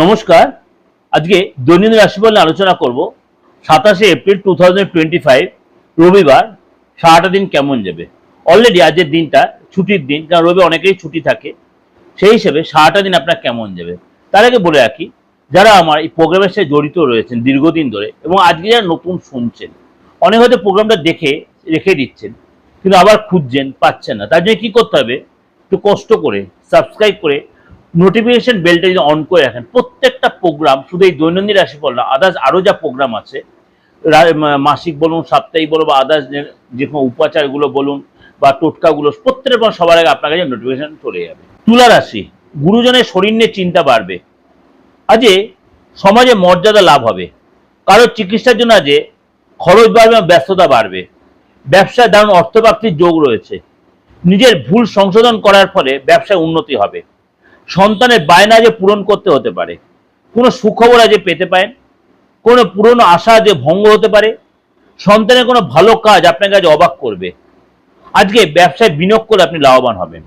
নমস্কার। আজকে দৈনন্দিন রাশিফল আলোচনা করব। সাতাশে এপ্রিল টু রবিবার। সারাটা দিন কেমন যাবে? অলরেডি আজকের দিনটা ছুটির দিন, কারণ রবি অনেকেই ছুটি থাকে। সেই হিসেবে সারাটা দিন আপনার কেমন যাবে? তার আগে বলে রাখি, যারা আমার এই প্রোগ্রামের সাথে জড়িত রয়েছেন দীর্ঘদিন ধরে এবং আজকে যারা নতুন শুনছেন, অনেক হয়তো প্রোগ্রামটা দেখে, রেখে দিচ্ছেন, কিন্তু আবার খুঁজছেন, পাচ্ছেন না। তার জন্য কী করতে হবে? একটু কষ্ট করে সাবস্ক্রাইব করে নোটিফিকেশন বেলটা যদি অন করে রাখেন, প্রত্যেকটা প্রোগ্রাম শুধু এই দৈনন্দিন রাশিফল না আদার্স আরও যা প্রোগ্রাম আছে মাসিক বলুন, সাপ্তাহিক বলুন, বা আদার্স যে কোনো উপাচারগুলো বলুন, বা টোটকাগুলো, প্রত্যেকের পর সবার আগে আপনার কাছে নোটিফিকেশন চলে যাবে। তুলা রাশি, গুরুজনের শরীর নিয়ে চিন্তা বাড়বে। আজে সমাজে মর্যাদা লাভ হবে। কারোর চিকিৎসার জন্য আজে খরচ বাড়বে ব্যস্ততা বাড়বে। ব্যবসায় দারুণ অর্থপ্রাপ্তির যোগ রয়েছে। নিজের ভুল সংশোধন করার ফলে ব্যবসায় উন্নতি হবে। সন্তানের বায়না যে পূরণ করতে হতে পারে, কোনো সুখবর আজ পেতে পারেন, কোনো পুরনো আশা যে ভঙ্গ হতে পারে, সন্তানের কোনো ভালো কাজ আপনাকে আজ অবাক করবে। আজকে ব্যবসায় বিনিয়োগ করে আপনি লাভবান হবেন।